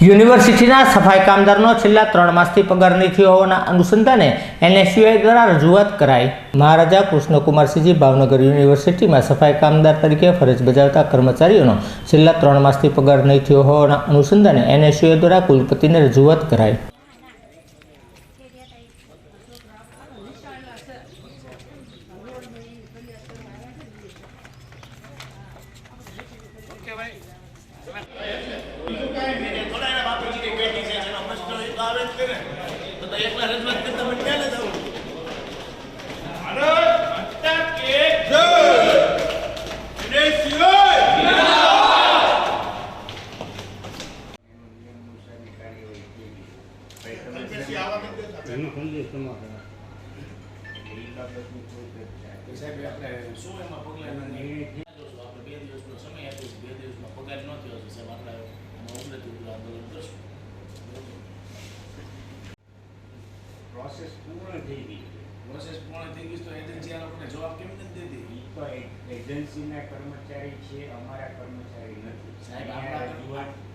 યુનિવર્સિટીના સફાઈ કામદારનો છેલ્લા ત્રણ માસથી પગાર નહીં થયો હોવાના અનુસંધાને એનએસયુઆઈ દ્વારા રજૂઆત કરાઈ. મહારાજા કૃષ્ણકુમારસિંહજી ભાવનગર યુનિવર્સિટીમાં સફાઈ કામદાર તરીકે ફરજ બજાવતા કર્મચારીઓનો છેલ્લા ત્રણ માસથી પગાર નહીં થયો હોવાના અનુસંધાને એનએસયુઆઈ દ્વારા કુલપતિને રજૂઆત કરાઈ. સાહેબ આપણે શું એમાં પગલાં આપણે બે દિવસનો સમય આપ્યો બે દિવસમાં પગાર ન થયો છે સાહેબ આપણે આંદોલન પ્રોસેસ પૂર્ણ થઈ ગઈ છે. પ્રોસેસ પૂર્ણ થઈ ગઈ તો એજન્સી આ લોકોને જવાબ કેમ નથી દેતી? એ તો એજન્સીના કર્મચારી છે અમારા કર્મચારી નથી. સાહેબ, આપણા-.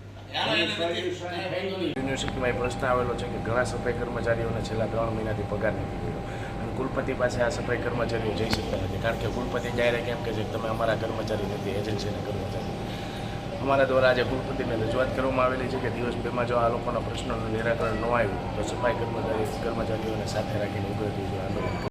યુનિવર્સિટીમાં એ પ્રશ્ન આવેલો છે કે ઘણા સફાઈ કર્મચારીઓને છેલ્લા ત્રણ મહિનાથી પગાર નથી ગયો અને કુલપતિ પાસે આ સફાઈ કર્મચારીઓ જઈ શકતા નથી. કારણ કે કુલપતિ ડાયરેક્ટ એમ કહે છે કે તમે અમારા કર્મચારી નથી એજન્સીના કર્મચારી. અમારા દ્વારા આજે કુલપતિને રજૂઆત કરવામાં આવેલી છે કે દિવસ બેમાં જો આ લોકોના પ્રશ્નોનું નિરાકરણ ન આવ્યું, તો સફાઈ કર્મચારી કર્મચારીઓને સાથે રાખીને ઉગ્રતી આંદોલન